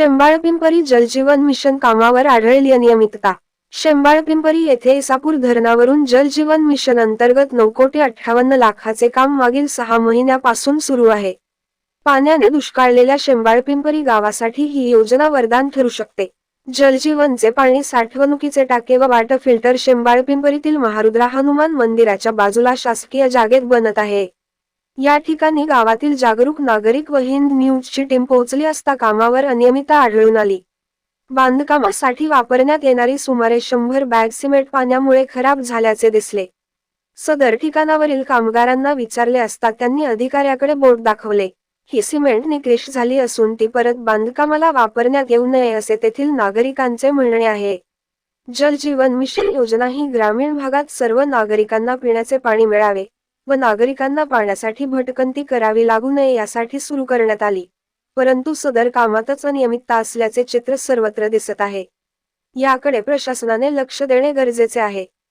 शेंबाळपिंपरी जलजीवन mission कामावर आढळली अनियमितता. शेंबाळपिंपरी येथे इसापूर धरणावरून जलजीवन मिशन अंतर्गत नऊ कोटी अठ्ठावन्न लाखाचे काम मागील सहा महिन्यापासून सुरू आहे. पाण्याने दुष्काळलेल्या शेंबाळपिंपरी गावासाठी ही योजना वरदान ठरू शकते. जलजीवनचे पाणी साठवणुकीचे टाके व वाटर फिल्टर शेंबाळपिंपरीतील महारुद्रा हनुमान मंदिराच्या बाजूला शासकीय जागेत बनत आहे. या ठिकाणी गावातील जागरूक नागरिक व हिंद न्यूजची टीम पोहोचली असता कामावर अनियमितता आढळून आली. बांधकामासाठी वापरण्यात येणारी सुमारे शंभर बॅग सिमेंट पाण्यामुळे खराब झाल्याचे दिसले. सदर ठिकाणावरील कामगारांना विचारले असता त्यांनी अधिकाऱ्याकडे बोट दाखवले. ही सिमेंट निकृष झाली असून ती परत बांधकामाला वापरण्यात येऊ नये असे तेथील नागरिकांचे म्हणणे आहे. जल जीवन मिशन योजना ही ग्रामीण भागात सर्व नागरिकांना पिण्याचे पाणी मिळावे. व नागरिकांना पाण्यासाठी भटकंती करावी लागू नये यासाठी सुरू करण्यात आली. परंतु सदर कामातच अनियमितता असल्याचे चित्र सर्वत्र दिसत आहे. याकडे प्रशासनाने लक्ष देणे गरजेचे आहे.